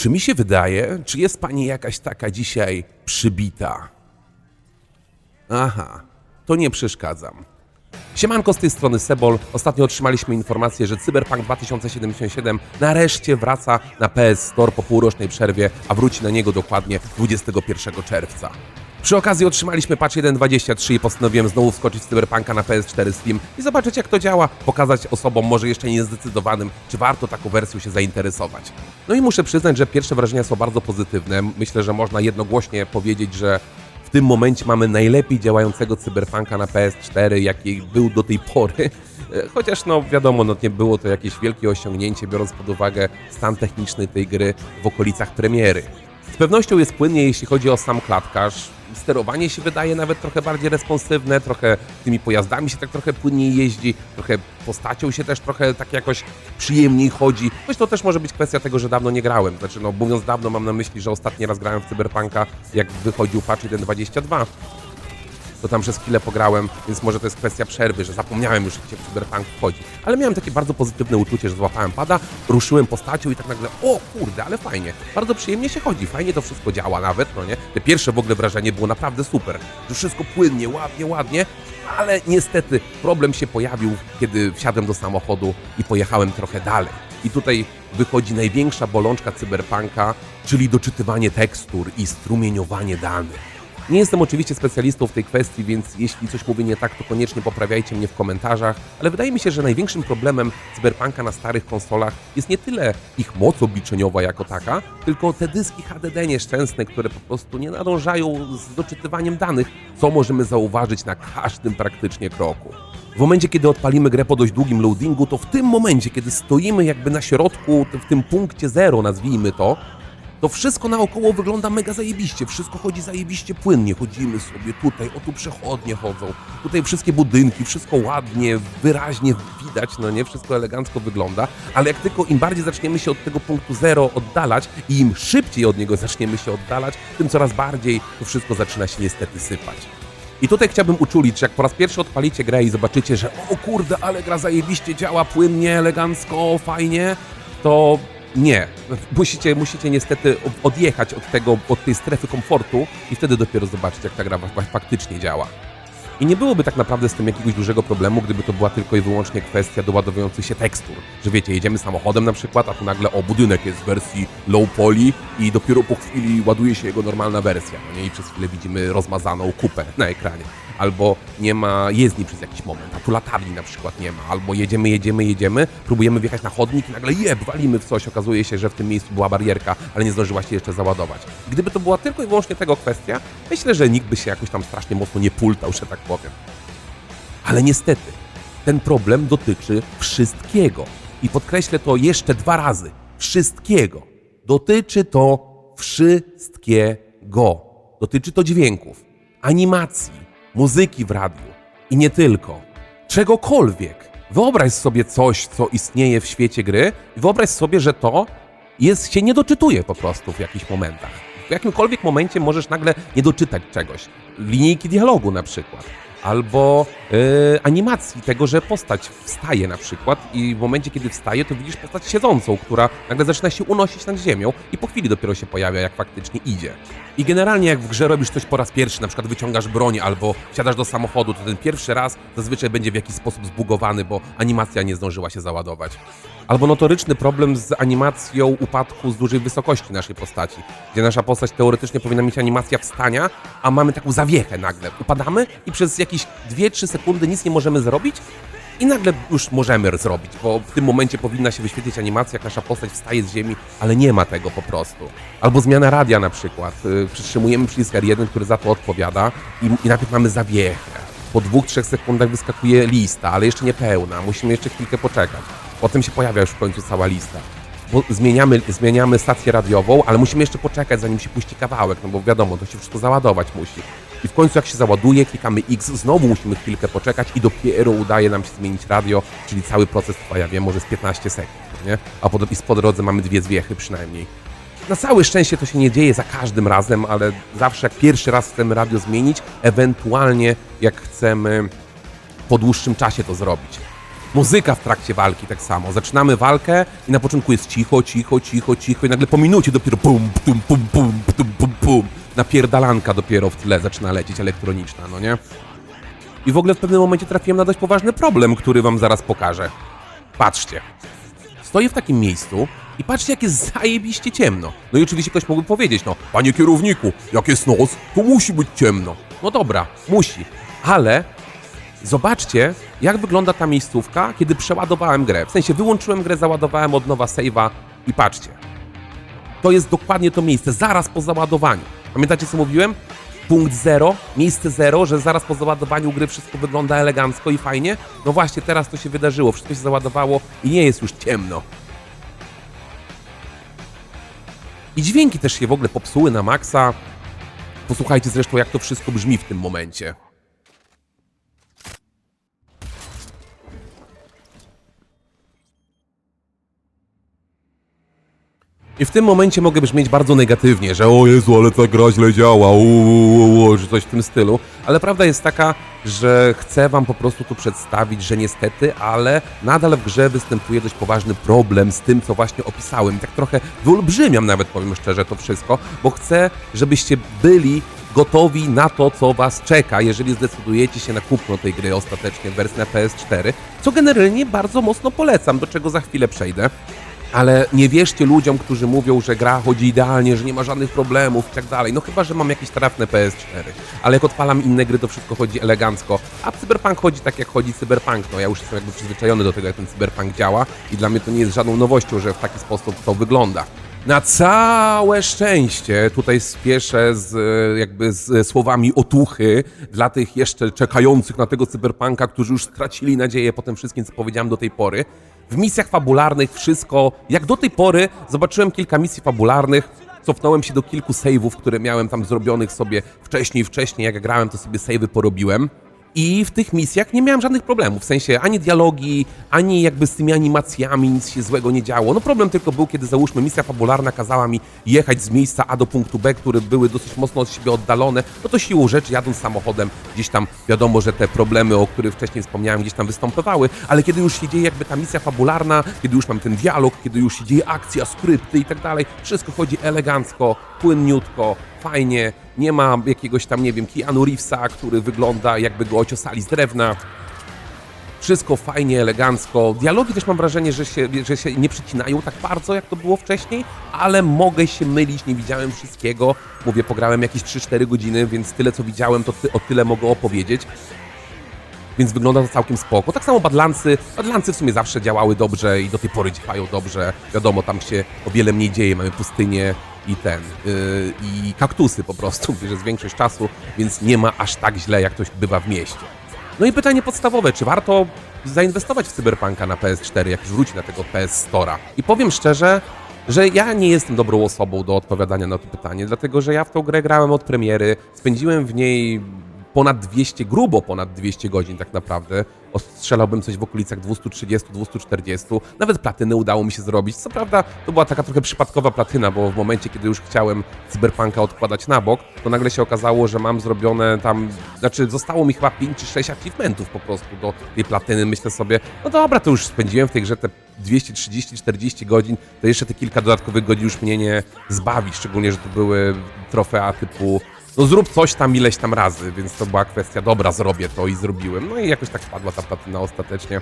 Czy mi się wydaje, czy jest pani jakaś taka dzisiaj przybita? Aha, to nie przeszkadzam. Siemanko, z tej strony Sebol. Ostatnio otrzymaliśmy informację, że Cyberpunk 2077 nareszcie wraca na PS Store po półrocznej przerwie, a wróci na niego dokładnie 21 czerwca. Przy okazji otrzymaliśmy patch 1.23 i postanowiłem znowu wskoczyć w Cyberpunka na PS4 Slim i zobaczyć jak to działa, pokazać osobom może jeszcze niezdecydowanym, czy warto taką wersją się zainteresować. No i muszę przyznać, że pierwsze wrażenia są bardzo pozytywne. Myślę, że można jednogłośnie powiedzieć, że w tym momencie mamy najlepiej działającego cyberpunka na PS4, jaki był do tej pory. E, Chociaż no wiadomo, no nie było to jakieś wielkie osiągnięcie, biorąc pod uwagę stan techniczny tej gry w okolicach premiery. Z pewnością jest płynnie, jeśli chodzi o sam klatkarz. Sterowanie się wydaje nawet trochę bardziej responsywne, trochę tymi pojazdami się tak trochę płynniej jeździ, trochę postacią się też trochę tak jakoś przyjemniej chodzi. Choć to też może być kwestia tego, że dawno nie grałem. Znaczy, no mówiąc dawno, mam na myśli, że ostatni raz grałem w Cyberpunka, jak wychodził patch 1.22 to tam przez chwilę pograłem, więc może to jest kwestia przerwy, że zapomniałem już, się w Cyberpunk wchodzi. Ale miałem takie bardzo pozytywne uczucie, że złapałem pada, ruszyłem postacią i tak nagle, o kurde, ale fajnie, bardzo przyjemnie się chodzi, fajnie to wszystko działa nawet, no nie? Te pierwsze w ogóle wrażenie było naprawdę super, że wszystko płynnie, ładnie, ładnie, ale niestety problem się pojawił, kiedy wsiadłem do samochodu i pojechałem trochę dalej. I tutaj wychodzi największa bolączka cyberpunka, czyli doczytywanie tekstur i strumieniowanie danych. Nie jestem oczywiście specjalistą w tej kwestii, więc jeśli coś mówię nie tak, to koniecznie poprawiajcie mnie w komentarzach, ale wydaje mi się, że największym problemem Cyberpunka na starych konsolach jest nie tyle ich moc obliczeniowa jako taka, tylko te dyski HDD nieszczęsne, które po prostu nie nadążają z doczytywaniem danych, co możemy zauważyć na każdym praktycznie kroku. W momencie, kiedy odpalimy grę po dość długim loadingu, to w tym momencie, kiedy stoimy jakby na środku, w tym punkcie zero, nazwijmy to, to wszystko naokoło wygląda mega zajebiście, wszystko chodzi zajebiście płynnie, chodzimy sobie tutaj, o tu przechodnie chodzą, tutaj wszystkie budynki, wszystko ładnie, wyraźnie widać, no nie, wszystko elegancko wygląda, ale jak tylko im bardziej zaczniemy się od tego punktu zero oddalać i im szybciej od niego zaczniemy się oddalać, tym coraz bardziej to wszystko zaczyna się niestety sypać. I tutaj chciałbym uczulić, że jak po raz pierwszy odpalicie grę i zobaczycie, że o kurde, ale gra zajebiście działa, płynnie, elegancko, fajnie, to nie. Musicie, musicie niestety odjechać od tego, od tej strefy komfortu i wtedy dopiero zobaczyć, jak ta gra faktycznie działa. I nie byłoby tak naprawdę z tym jakiegoś dużego problemu, gdyby to była tylko i wyłącznie kwestia doładowujących się tekstur. Że wiecie, jedziemy samochodem na przykład, a tu nagle o budynek jest w wersji low poly i dopiero po chwili ładuje się jego normalna wersja. No nie? I przez chwilę widzimy rozmazaną kupę na ekranie. Albo nie ma jezdni przez jakiś moment, a tu latarni na przykład nie ma. Albo jedziemy, jedziemy, jedziemy, próbujemy wjechać na chodnik i nagle jeb, walimy w coś. Okazuje się, że w tym miejscu była barierka, ale nie zdążyła się jeszcze załadować. Gdyby to była tylko i wyłącznie tego kwestia, myślę, że nikt by się jakoś tam strasznie mocno nie pultał, że tak powiem. Ale niestety, ten problem dotyczy wszystkiego. I podkreślę to jeszcze dwa razy. Wszystkiego. Dotyczy to wszystkiego. Dotyczy to dźwięków, animacji, muzyki w radiu i nie tylko. Czegokolwiek. Wyobraź sobie coś, co istnieje w świecie gry i wyobraź sobie, że to jest, się nie doczytuje po prostu w jakichś momentach. W jakimkolwiek momencie możesz nagle nie doczytać czegoś. Linijki dialogu na przykład. Albo yy, animacji tego, że postać wstaje na przykład i w momencie, kiedy wstaje, to widzisz postać siedzącą, która nagle zaczyna się unosić nad ziemią i po chwili dopiero się pojawia, jak faktycznie idzie. I generalnie jak w grze robisz coś po raz pierwszy, na przykład wyciągasz broń albo wsiadasz do samochodu, to ten pierwszy raz zazwyczaj będzie w jakiś sposób zbugowany, bo animacja nie zdążyła się załadować. Albo notoryczny problem z animacją upadku z dużej wysokości naszej postaci, gdzie nasza postać teoretycznie powinna mieć animacja wstania, a mamy taką zawiechę nagle. Upadamy i przez jakieś 2-3 sekundy nic nie możemy zrobić i nagle już możemy zrobić, bo w tym momencie powinna się wyświetlić animacja, jak nasza postać wstaje z ziemi, ale nie ma tego po prostu. Albo zmiana radia na przykład. Yy, Przytrzymujemy przycisk R1, który za to odpowiada i, i najpierw mamy zawiechę. Po dwóch, trzech sekundach wyskakuje lista, ale jeszcze nie pełna. Musimy jeszcze chwilkę poczekać. Potem się pojawia już w końcu cała lista. Bo zmieniamy, zmieniamy stację radiową, ale musimy jeszcze poczekać, zanim się puści kawałek, no bo wiadomo, to się wszystko załadować musi. I w końcu jak się załaduje, klikamy X, znowu musimy chwilkę poczekać i dopiero udaje nam się zmienić radio, czyli cały proces trwa, ja wiem, może z 15 sekund, nie? A po, i po drodze mamy dwie zwiechy przynajmniej. Na całe szczęście to się nie dzieje za każdym razem, ale zawsze jak pierwszy raz chcemy radio zmienić, ewentualnie jak chcemy po dłuższym czasie to zrobić. Muzyka w trakcie walki tak samo. Zaczynamy walkę i na początku jest cicho, cicho, cicho, cicho i nagle po minucie dopiero pum, pum, pum, pum, pum, pum, pum. Napierdalanka dopiero w tle zaczyna lecieć elektroniczna, no nie? I w ogóle w pewnym momencie trafiłem na dość poważny problem, który wam zaraz pokażę. Patrzcie. Stoję w takim miejscu i patrzcie, jak jest zajebiście ciemno. No i oczywiście ktoś mógłby powiedzieć, no, panie kierowniku, jak jest noc, to musi być ciemno. No dobra, musi. Ale zobaczcie, jak wygląda ta miejscówka, kiedy przeładowałem grę. W sensie wyłączyłem grę, załadowałem od nowa save'a i patrzcie. To jest dokładnie to miejsce, zaraz po załadowaniu. Pamiętacie, co mówiłem? Punkt zero, miejsce zero, że zaraz po załadowaniu gry wszystko wygląda elegancko i fajnie. No właśnie, teraz to się wydarzyło, wszystko się załadowało i nie jest już ciemno. I dźwięki też się w ogóle popsuły na maksa. Posłuchajcie zresztą, jak to wszystko brzmi w tym momencie. I w tym momencie mogę brzmieć bardzo negatywnie, że o Jezu, ale ta gra źle działa, uuu, że coś w tym stylu. Ale prawda jest taka, że chcę wam po prostu tu przedstawić, że niestety, ale nadal w grze występuje dość poważny problem z tym, co właśnie opisałem. Tak trochę wyolbrzymiam nawet, powiem szczerze, to wszystko, bo chcę, żebyście byli gotowi na to, co was czeka, jeżeli zdecydujecie się na kupno tej gry ostatecznie w wersji na PS4, co generalnie bardzo mocno polecam, do czego za chwilę przejdę. Ale nie wierzcie ludziom, którzy mówią, że gra chodzi idealnie, że nie ma żadnych problemów i tak dalej. No chyba, że mam jakieś trafne PS4. Ale jak odpalam inne gry, to wszystko chodzi elegancko. A Cyberpunk chodzi tak, jak chodzi Cyberpunk. No ja już jestem jakby przyzwyczajony do tego, jak ten Cyberpunk działa i dla mnie to nie jest żadną nowością, że w taki sposób to wygląda. Na całe szczęście tutaj spieszę z e, jakby z słowami otuchy dla tych jeszcze czekających na tego cyberpunka, którzy już stracili nadzieję po tym wszystkim, co powiedziałem do tej pory. W misjach fabularnych wszystko, jak do tej pory zobaczyłem kilka misji fabularnych, cofnąłem się do kilku save'ów, które miałem tam zrobionych sobie wcześniej, wcześniej, jak grałem, to sobie save'y porobiłem. I w tych misjach nie miałem żadnych problemów, w sensie ani dialogi, ani jakby z tymi animacjami nic się złego nie działo. No problem tylko był, kiedy załóżmy misja fabularna kazała mi jechać z miejsca A do punktu B, które były dosyć mocno od siebie oddalone, no to siłą rzeczy jadąc samochodem gdzieś tam wiadomo, że te problemy, o których wcześniej wspomniałem, gdzieś tam występowały, ale kiedy już się dzieje jakby ta misja fabularna, kiedy już mam ten dialog, kiedy już się dzieje akcja, skrypty i tak dalej, wszystko chodzi elegancko, płynniutko, fajnie, nie ma jakiegoś tam, nie wiem, Keanu Reevesa, który wygląda jakby go ociosali z drewna. Wszystko fajnie, elegancko. Dialogi też mam wrażenie, że się, że się nie przycinają tak bardzo, jak to było wcześniej, ale mogę się mylić, nie widziałem wszystkiego. Mówię, pograłem jakieś 3-4 godziny, więc tyle co widziałem, to ty, o tyle mogę opowiedzieć. Więc wygląda to całkiem spoko. Tak samo Badlancy. Badlancy w sumie zawsze działały dobrze i do tej pory działają dobrze. Wiadomo, tam się o wiele mniej dzieje. Mamy pustynię i ten, yy, i kaktusy po prostu, bierze z większość czasu, więc nie ma aż tak źle, jak to bywa w mieście. No i pytanie podstawowe, czy warto zainwestować w Cyberpunka na PS4, jak już wróci na tego PS Store'a? I powiem szczerze, że ja nie jestem dobrą osobą do odpowiadania na to pytanie, dlatego że ja w tą grę grałem od premiery, spędziłem w niej ponad 200, grubo ponad 200 godzin tak naprawdę. Ostrzelałbym coś w okolicach 230-240. Nawet platyny udało mi się zrobić. Co prawda to była taka trochę przypadkowa platyna, bo w momencie, kiedy już chciałem Cyberpunka odkładać na bok, to nagle się okazało, że mam zrobione tam, znaczy zostało mi chyba 5 czy 6 achievementów po prostu do tej platyny. Myślę sobie, no dobra, to już spędziłem w tej grze te 230-40 godzin, to jeszcze te kilka dodatkowych godzin już mnie nie zbawi, szczególnie, że to były trofea typu no zrób coś tam ileś tam razy, więc to była kwestia, dobra, zrobię to i zrobiłem. No i jakoś tak wpadła ta platyna ostatecznie.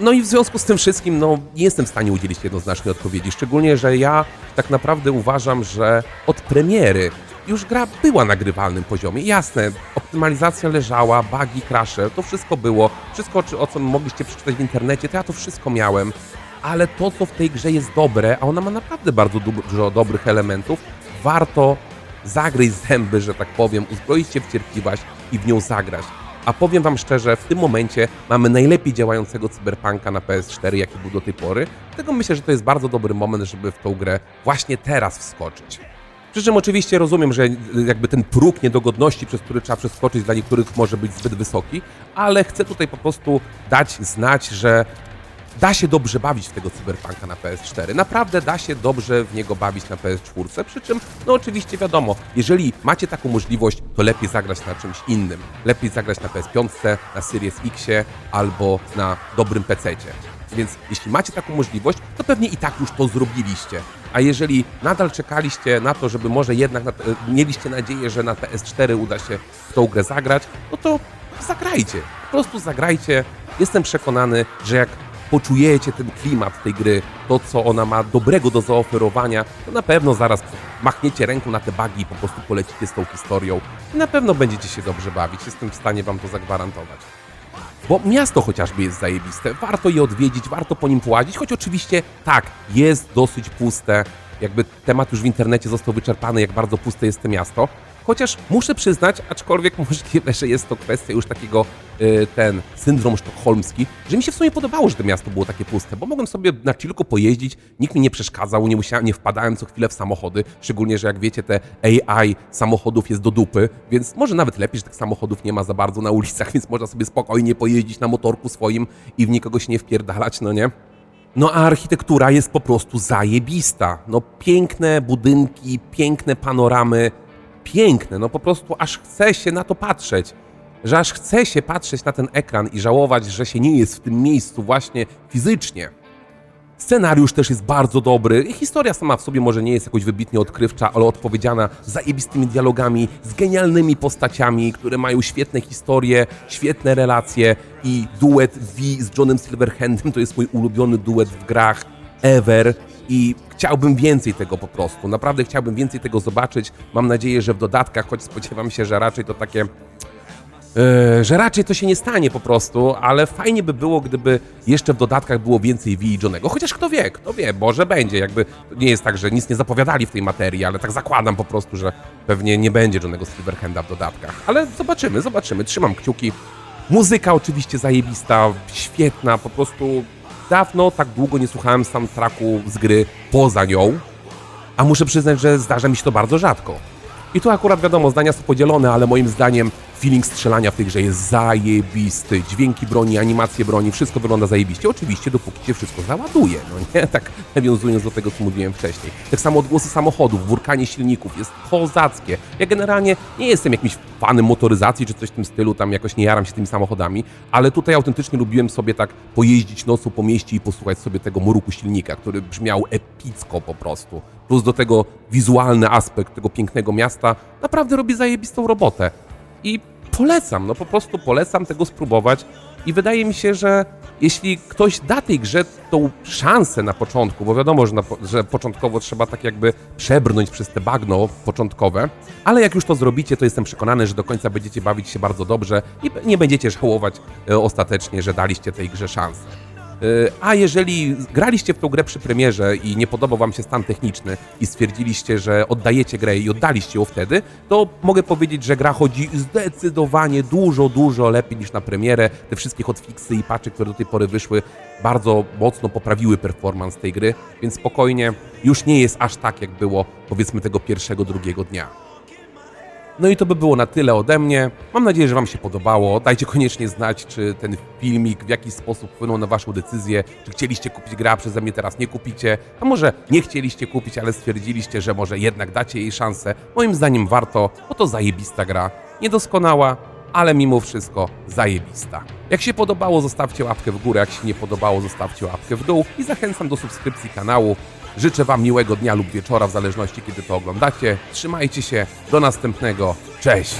No i w związku z tym wszystkim, no nie jestem w stanie udzielić jednoznacznej odpowiedzi, szczególnie, że ja tak naprawdę uważam, że od premiery już gra była na grywalnym poziomie. Jasne, optymalizacja leżała, bugi, crashe, to wszystko było. Wszystko, o czym mogliście przeczytać w internecie, to ja to wszystko miałem. Ale to, co w tej grze jest dobre, a ona ma naprawdę bardzo dużo dobrych elementów, warto zagryźć zęby, że tak powiem, uzbroić się w cierpliwość i w nią zagrać. A powiem wam szczerze, w tym momencie mamy najlepiej działającego cyberpunka na PS4, jaki był do tej pory. Dlatego myślę, że to jest bardzo dobry moment, żeby w tą grę właśnie teraz wskoczyć. Przy czym oczywiście rozumiem, że jakby ten próg niedogodności, przez który trzeba przeskoczyć, dla niektórych może być zbyt wysoki, ale chcę tutaj po prostu dać znać, że da się dobrze bawić w tego cyberpunka na PS4. Naprawdę da się dobrze w niego bawić na PS4. Przy czym, no oczywiście wiadomo, jeżeli macie taką możliwość, to lepiej zagrać na czymś innym. Lepiej zagrać na PS5, na Series X albo na dobrym PC. Więc jeśli macie taką możliwość, to pewnie i tak już to zrobiliście. A jeżeli nadal czekaliście na to, żeby może jednak na, e, mieliście nadzieję, że na PS4 uda się w tą grę zagrać, no to zagrajcie. Po prostu zagrajcie. Jestem przekonany, że jak poczujecie ten klimat tej gry, to co ona ma dobrego do zaoferowania, to na pewno zaraz machniecie ręką na te bugi i po prostu polecicie z tą historią i na pewno będziecie się dobrze bawić. Jestem w stanie wam to zagwarantować. Bo miasto chociażby jest zajebiste, warto je odwiedzić, warto po nim połazić, choć oczywiście tak, jest dosyć puste, jakby temat już w internecie został wyczerpany, jak bardzo puste jest to miasto. Chociaż muszę przyznać, aczkolwiek możliwe, że jest to kwestia już takiego, y, ten syndrom sztokholmski, że mi się w sumie podobało, że to miasto było takie puste, bo mogłem sobie na chillku pojeździć, nikt mi nie przeszkadzał, nie musiałem, nie wpadałem co chwilę w samochody, szczególnie, że jak wiecie, te AI samochodów jest do dupy, więc może nawet lepiej, że tych samochodów nie ma za bardzo na ulicach, więc można sobie spokojnie pojeździć na motorku swoim i w nikogo się nie wpierdalać, no nie? No a architektura jest po prostu zajebista. No piękne budynki, piękne panoramy, piękne, no po prostu aż chce się na to patrzeć. Że aż chce się patrzeć na ten ekran i żałować, że się nie jest w tym miejscu właśnie fizycznie. Scenariusz też jest bardzo dobry. I Historia sama w sobie może nie jest jakoś wybitnie odkrywcza, ale odpowiedziana zajebistymi dialogami, z genialnymi postaciami, które mają świetne historie, świetne relacje i duet V z Johnem Silverhandem to jest mój ulubiony duet w grach ever i chciałbym więcej tego po prostu. Naprawdę chciałbym więcej tego zobaczyć. Mam nadzieję, że w dodatkach, choć spodziewam się, że raczej to takie Yy, że raczej to się nie stanie po prostu, ale fajnie by było, gdyby jeszcze w dodatkach było więcej V Johnego. Chociaż kto wie, kto wie, może będzie. Jakby nie jest tak, że nic nie zapowiadali w tej materii, ale tak zakładam po prostu, że pewnie nie będzie Johnego Silverhanda w dodatkach. Ale zobaczymy, zobaczymy. Trzymam kciuki. Muzyka oczywiście zajebista, świetna, po prostu dawno tak długo nie słuchałem soundtracku z gry poza nią, a muszę przyznać, że zdarza mi się to bardzo rzadko. I tu akurat wiadomo, zdania są podzielone, ale moim zdaniem feeling strzelania w tej grze jest zajebisty. Dźwięki broni, animacje broni, wszystko wygląda zajebiście. Oczywiście, dopóki się wszystko załaduje, no nie? Tak nawiązując do tego, co mówiłem wcześniej. Tak samo odgłosy samochodów, wurkanie silników jest kozackie. Ja generalnie nie jestem jakimś fanem motoryzacji czy coś w tym stylu, tam jakoś nie jaram się tymi samochodami, ale tutaj autentycznie lubiłem sobie tak pojeździć nocą po mieście i posłuchać sobie tego muruku silnika, który brzmiał epicko po prostu. Plus do tego wizualny aspekt tego pięknego miasta naprawdę robi zajebistą robotę. I polecam, no po prostu polecam tego spróbować. I wydaje mi się, że jeśli ktoś da tej grze tą szansę na początku, bo wiadomo, że, na, że początkowo trzeba tak jakby przebrnąć przez te bagno początkowe, ale jak już to zrobicie, to jestem przekonany, że do końca będziecie bawić się bardzo dobrze i nie będziecie żałować e, ostatecznie, że daliście tej grze szansę. Yy, A jeżeli graliście w tą grę przy premierze i nie podobał wam się stan techniczny i stwierdziliście, że oddajecie grę i oddaliście ją wtedy, to mogę powiedzieć, że gra chodzi zdecydowanie dużo, dużo lepiej niż na premierę. Te wszystkie hotfixy i patchy, które do tej pory wyszły, bardzo mocno poprawiły performance tej gry, więc spokojnie, już nie jest aż tak, jak było powiedzmy tego pierwszego, drugiego dnia. No i to by było na tyle ode mnie. Mam nadzieję, że Wam się podobało. Dajcie koniecznie znać, czy ten filmik w jakiś sposób wpłynął na Waszą decyzję, czy chcieliście kupić grę, a przeze mnie teraz nie kupicie, a może nie chcieliście kupić, ale stwierdziliście, że może jednak dacie jej szansę. Moim zdaniem warto, bo to zajebista gra. Niedoskonała, ale mimo wszystko zajebista. Jak się podobało, zostawcie łapkę w górę, jak się nie podobało, zostawcie łapkę w dół i zachęcam do subskrypcji kanału. Życzę Wam miłego dnia lub wieczora, w zależności kiedy to oglądacie. Trzymajcie się, do następnego. Cześć!